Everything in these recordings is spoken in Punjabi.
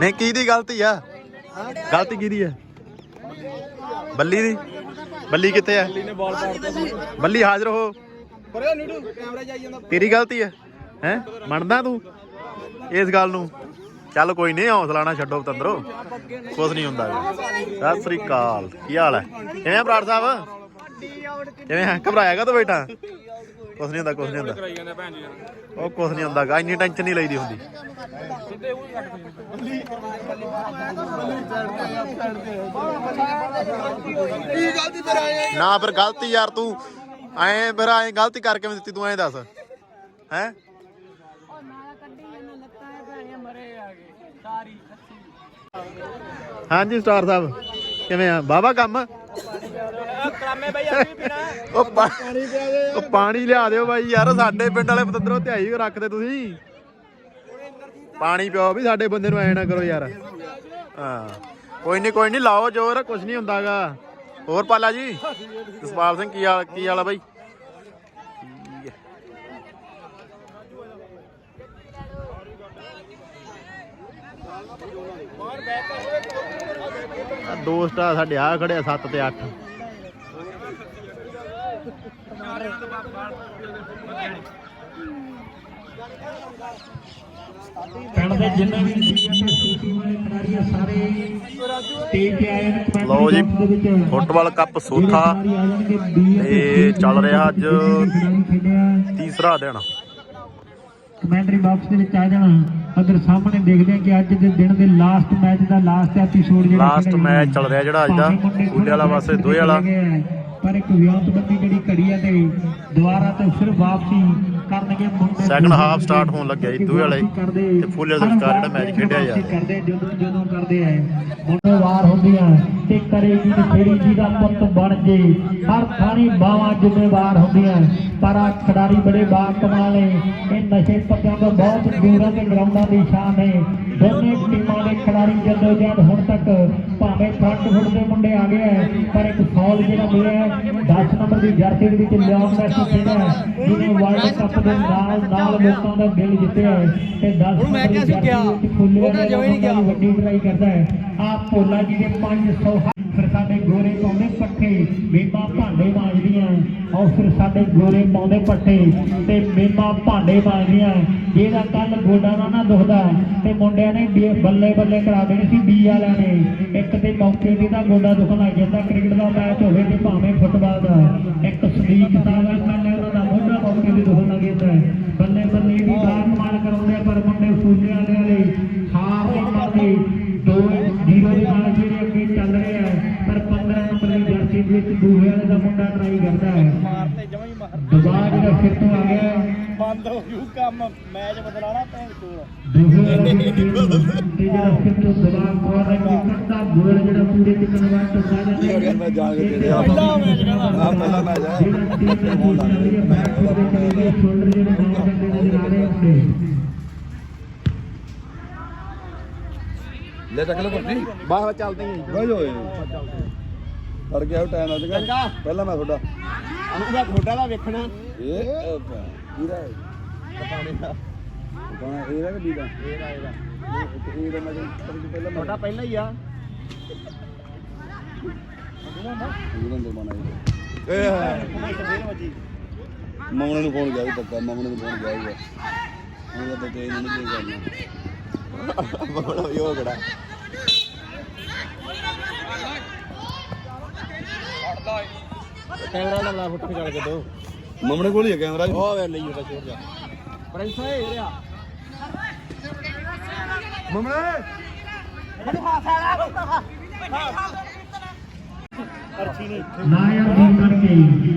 ਨਹੀਂ, ਕੀ ਦੀ ਗਲਤੀ ਆ? ਗਲਤੀ ਕਿਹਦੀ ਹੈ ਬੱਲੀ ਦੀ? ਬੱਲੀ ਕਿੱਥੇ ਆ? ਬੱਲੀ ਹਾਜ਼ਰ ਹੋ। ਪਰੇ ਨੀਡੂ ਕੈਮਰਾ ਜਾਈ ਜਾਂਦਾ ਤੇਰੀ ਗਲਤੀ ਹੈ ਹੈ? ਮੰਨਦਾ ਤੂੰ? ਇਸ ਗੱਲ ਨੂੰ? ਚੱਲ ਕੋਈ ਨਹੀਂ, ਹੌਸਲਾ ਨਾ ਛੱਡੋ ਪਤੰਦਰੋ। ਕੁਝ ਨਹੀਂ ਹੁੰਦਾ ਸਤਿ ਸ੍ਰੀ ਅਕਾਲ। ਕੀ ਹਾਲ ਹੈ ਕਿਵੇਂ ਆ ਬਰਾੜ ਸਾਹਿਬ? ਕਿਵੇਂ ਆ? ਘਬਰਾਇਆਗਾ ਤੂੰ ਬੇਟਾ? ਕੁਝ ਨਹੀਂ ਹੁੰਦਾ ਕੁਝ ਨਹੀਂ ਹੁੰਦਾ। ਕਰਾਈ ਜਾਂਦਾ ਭੈਣ ਜੀ ਉਹ ਕੁਝ ਨਹੀਂ ਹੁੰਦਾ ਗਾ ਇੰਨੀ ਟੈਨਸ਼ਨ ਨਹੀਂ ਲਈਦੀ ਹੁੰਦੀ। ਕੀ ਗਲਤੀ ਨਾ ਫਿਰ ਗਲਤੀ ਯਾਰ ਤੂੰ। ਐਂ ਫਿਰ ਐਂ ਗਲਤੀ ਕਰਕੇ ਮੈਂ ਦਿੱਤੀ ਤੂੰ ਐਂ ਦੱਸ। ਹੈ? ਹਾਂਜੀ ਸਟਾਰ ਸਾਹਿਬ ਕਿਵੇਂ ਆ? ਬਾਬਾ ਕੰਮ? ਕਰਾਮੇ ਬਈ ਆ ਵੀ ਪੀਣਾ। ਉਹ ਪਾ- ਉਹ ਪਾਣੀ ਲਿਆ ਦਿਓ ਬਾਈ ਯਾਰ, ਸਾਡੇ ਪਿੰਡ ਵਾਲੇ ਪਤੰਦਰੋਂ ਧਿਆਈ ਰੱਖਦੇ ਤੁਸੀਂ। ਪਾਣੀ ਪਿਓ ਵੀ ਸਾਡੇ ਬੰਦੇ ਨੂੰ ਐ ਨਾ ਕਰੋ ਯਾਰ। ਹਾਂ। ਕੋਈ ਨਹੀਂ ਕੋਈ ਨਹੀਂ ਲਾਓ ਜੋਰ ਕੁਝ ਨਹੀਂ ਹੁੰਦਾਗਾ। ਹੋਰ ਪਾਲਾ ਜੀ, ਜਸਪਾਲ ਸਿੰਘ, ਕੀ ਹਾਲ ਕੀ ਹਾਲ ਆ ਬਾਈ? ਆ ਦੋ ਸਟਾਰ ਸਾਡੇ ਆ ਖੜਿਆ ਆ 7 ਤੇ 8 ਪਿੰਡ ਦੇ ਜਿੰਨੇ ਵੀ ਸੀਟੀ ਵਾਲੇ ਖਿਡਾਰੀ ਆ ਸਾਰੇ ਟੀਮ ਤੇ ਆਏ ਨੇ ਕਬੱਡੀ ਲਓ ਜੀ ਫੁੱਟਬਾਲ ਕੱਪ ਸੋਥਾ ਤੇ ਚੱਲ ਰਿਹਾ ਅੱਜ ਤੀਸਰਾ ਦਿਨ। ਕਮੈਂਟਰੀ ਬਾਕਸ ਦੇ ਵਿੱਚ ਆ ਜਾਣਾ। ਅਗਰ ਸਾਹਮਣੇ ਦੇਖਦੇ ਆ ਕਿ ਅੱਜ ਦੇ ਦਿਨ ਦੇ ਲਾਸਟ ਮੈਚ ਦਾ ਲਾਸਟ ਐਪੀਸੋਡ ਜਿਹੜਾ match ਗਿਆ। ਚੱਲ ਰਿਹਾ ਜਿਹੜਾ ਅੱਜ ਦਾ, ਸਕੂਲੇ ਵਾਲਾ ਪਾਸੇ ਦੋਹੇ ਵਾਲਾ। ਹੈ, ਪਰ ਇੱਕ ਵਿਉਂਤਬੰਦੀ ਜਿਹੜੀ ਘੜੀ ਹੈ ਤੇ ਦੁਬਾਰਾ ਤੋਂ ਫਿਰ ਵਾਪਸੀ ਕਰਨਗੇ ਮੁੰਡੇ Second half start ਹੋਣ ਲੱਗਿਆ ਜੀ, ਦੋਹੇ ਵਾਲੇ ਤੇ ਫੁੱਲੇ ਵਾਲੇ ਵਿਚਕਾਰ ਜਿਹੜਾ match ਖੇਡਿਆ ਜਾ। ਕਰਦੇ ਜਦੋਂ ਜਦੋਂ ਕਰਦੇ ਆ ਮੁੰਡੇ ਵਾਰ ਹੁੰਦੀਆਂ ਤੇ ਕਰੇਗੀ ਤੇ ਫੇਰੀ ਜੀ ਦਾ ਪੁੱਤ ਬਣ ਜੇ ਹਰ ਥਾਣੀ ਬਾਵਾਂ ਜ਼ਿੰਮੇਵਾਰ ਹੁੰਦੀਆਂ। ਪਰ ਆ ਖਿਡਾਰੀ ਬੜੇ ਬਾ ਕਮਾਲ ਨੇ। ਇਹ ਨਸ਼ੇ ਪੱਤਿਆਂ ਤੋਂ ਬਹੁਤ ਦੂਰਾਂ ਤੇ ਗਰਾਊਂਡਾਂ ਦੀ ਸ਼ਾਨ ਨੇ। ਦੋਨੇ ਟੀਮਾਂ ਦੇ ਖਿਡਾਰੀ ਜਦੋਂ ਜਦ ਹੁਣ ਤੱਕ ਭਾਵੇਂ ਫਰੰਟ ਫੁੱਟ ਦੇ ਮੁੰਡੇ ਆ ਗਏ ਹੈ, ਪਰ ਇੱਕ ਫੌਲ ਜਿਹੜਾ ਮਿਲਿਆ ਹੈ, 10 ਨੰਬਰ ਦੀ ਜਰਸੀ ਦੇ ਵਿੱਚ ਲਿਆਉਣ ਮੈਸੀ ਖੇਡਿਆ ਜਿਹਨੇ ਵਰਲਡ ਕੱਪ ਦੇ ਨਾਲ ਨਾਲ ਲੋਕਾਂ ਦਾ ਦਿਲ ਜਿੱਤਿਆ ਹੈ ਤੇ 10 ਨੰਬਰ ਦੀ ਜਰਸੀ ਫੁੱਲੇ ਵਾਲੇ ਵੱਡੀ ਟਰਾਈ ਕਰਦਾ ਹੈ। ਆ ਭੋਲਾ ਜੀ ਦੇ 500 ਫਿਰ ਸਾਡੇ ਗੋਰੇ ਪਾਉਂਦੇ ਪੱਠੇ ਮੇਮਾ ਭਾਂਡੇ ਮਾਂਜਦੀਆਂ ਔਰ ਫਿਰ ਸਾਡੇ ਗੋਰੇ ਪਾਉਂਦੇ ਪੱਠੇ ਤੇ ਮੇਮਾ ਭਾਂਡੇ ਮਾਂਜਦੀਆਂ, ਜਿਹਦਾ ਕੱਲ ਗੋਡਾ ਨਾ ਨਾ ਦੁਖਦਾ ਤੇ ਮੁੰਡਿਆਂ ਨੇ ਬੱਲੇ ਬੱਲੇ ਕਰਾ ਦੇਣੀ ਸੀ ਬੀ ਵਾਲਿਆਂ ਨੇ। ਇੱਕ ਤੇ ਮੌਕੇ ਤੇ ਦਾ ਗੋਡਾ ਦੁਖਣ ਲੱਗ ਜਾਂਦਾ, ਕ੍ਰਿਕਟ ਦਾ ਮੈਚ ਹੋਵੇ ਤੇ ਭਾਵੇਂ ਫੁੱਟਬਾਲ ਦਾ। ਇੱਕ ਸਦੀਕ ਸਾਹਿਬ ਹੈ ਵਾਲੇ ਦਾ ਮੁੰਡਾ ਟਰਾਈ ਕਰਦਾ ਹੈ। ਮਾਰਤੇ ਜਮਾਂ ਹੀ ਮਾਰ ਦਬਾਅ ਜਿਹੜਾ ਫਿਰ ਤੋਂ ਆ ਗਿਆ। ਬੰਦ ਹੋ ਜੂ ਕੰਮ ਮੈਚ ਬਦਲਾਣਾ ਭੈਣ ਚੋਰ। ਪਹਿਲਾ ਮੈਚ ਕਹਿੰਦਾ ਲੈ ਚੱਕ ਲੋ ਕੋਈ ਬਾਹਰ ਚੱਲਦੇ ਹੀ ਬਹਿ ਜਾਓ ਫੜ ਗਿਆ ਟਾਈਮ ਅੱਜ ਚੰਗਾ। ਪਹਿਲਾਂ ਮੈਂ ਤੁਹਾਡਾ। ਅਨੁਭਵ ਤੁਹਾਡਾ ਦਾ ਵੇਖਣਾ। ਇਹ ਦਾ। ਪਤਾਣਾ ਇਹਦਾ ਕਿ ਵੀਰਾ ਇਹਦਾ ਇਹਦਾ। ਇਹਦਾ ਮੈਂ ਪਹਿਲਾਂ ਮੈਂ ਤੁਹਾਡਾ ਪਹਿਲਾ ਹੀ ਆ। ਦੇ ਮਨਾ ਮਾਮਣੇ ਨੂੰ ਫੋਨ ਗਿਆ ਵੀ ਪੱਕਾ ਮਾਮਣੇ ਨੂੰ ਫੋਨ ਗਿਆ ਹੋਊਗਾ ਉਹਦਾ ਤਾਂ ਕੋਈ ਨਹੀਂ ਦੇ ਕਰਨਾ ਮਾਮਣਾ ਕੈਮਰਾ ਨਾਲ ਲਾ ਫੁੱਟ ਚੱਲ ਕੇ ਦੋ ਮਾਮਣੇ ਕੋਲ ਹੀ ਹੈ ਕੈਮਰਾ ਉਹ ਵੇ ਲਈ ਉਹਦਾ ਛੋੜ ਜਾ। ਪ੍ਰਿੰਸ ਹੈ ਇਹ ਰਿਹਾ ਨਾ ਯਾਰ ਦੀ ਗਈ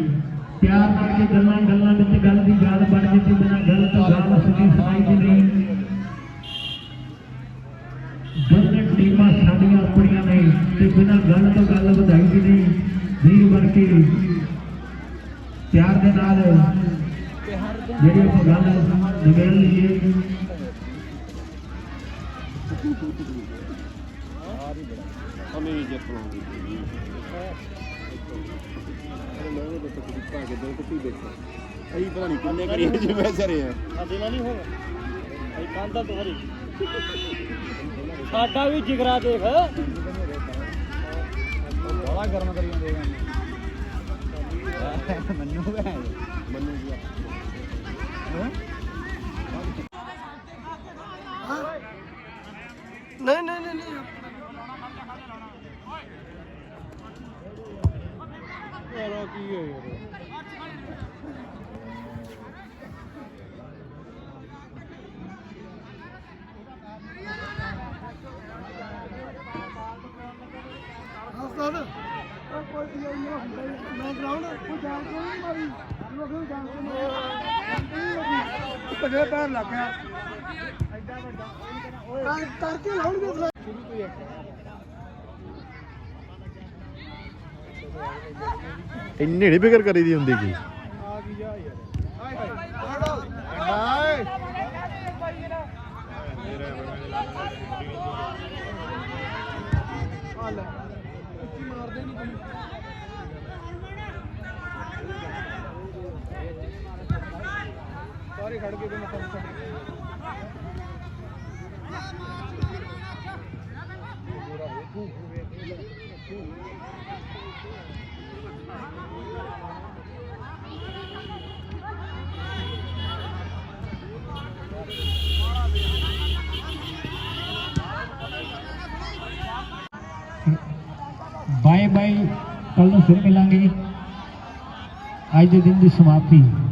ਪਿਆਰ ਕਰਕੇ ਗੱਲਾਂ ਗੱਲਾਂ ਵਿੱਚ ਗੱਲ ਦੀ ਗੱਲ ਬਣ ਜਾਂਦੀ ਬਿਨਾਂ ਗੱਲ ਤੋਂ ਗੱਲ ਸੁਣੀ ਸੁਣਾਈ ਦੀ ਨਹੀਂ। ਦੋਨੇ ਟੀਮਾਂ ਸਾਡੀਆਂ ਆਪਣੀਆਂ ਨੇ ਤੇ ਬਿਨਾਂ ਗੱਲ ਤੋਂ ਗੱਲ ਨਹੀਂ ਵੀਰ ਬਣ ਕੇ ਪਿਆਰ ਦੇ ਨਾਲ ਜਿਹੜੀ ਆਪਾਂ ਗੱਲ ਨਿਬੇੜ ਲਈਏ। ਅਮੀ ਜੱਪਣਾ ਭਾਗੇ ਦੋ ਕੁੱਤੀ ਦੇਖੋ ਅਈ ਪਤਾ ਨਹੀਂ ਕਿੰਨੇ ਕਰੀ ਜਿਵੇਂ ਸਰੇ ਆ ਸਾਡੇ ਨਾਲ ਨਹੀਂ ਹੋਗਾ ਕੰਦਾ ਤੋਰੀ ਸਾਡਾ ਵੀ ਜਿਗਰਾ ਦੇਖ। ਬੜਾ ਗਰਮ ਕਰੀ ਜਾਂਦੇ ਮੈਨੂੰ ਭੈਣ ਮੈਨੂੰ ਕੀ ਨਹੀਂ ਨਹੀਂ ਨਹੀਂ ਨਹੀਂ ਯਾਰ ਕੀ ਹੈ ਯਾਰ ਪਗੜੇ ਪੈਰ ਲੱਗ ਗਿਆ। ਐਡਾ ਵੱਡਾ। ਓਏ ਕਰਕੇ ਲਾਉਣਗੇ ਸ਼ੁਰੂ ਤੋਂ ਹੀ ਇੰਨੀ ਨਹੀਂ ਫਿਕਰ ਕਰੀਦੀ ਹੁੰਦੀ ਕੀ? ਆ ਗਈ ਯਾਰ ਹਾਏ ਮਾਰਦੇ ਨਹੀਂ ਕੋਈ ਸਾਰੇ ਖੜ ਕੇ ਤੇ ਮੱਥਾ ਮੁੱਥਾ ਬਾਏ ਬਾਏ ਕੱਲ ਨੂੰ ਫਿਰ ਮਿਲਾਂਗੇ। ਅੱਜ ਦੇ ਦਿਨ ਦੀ ਸਮਾਪਤੀ।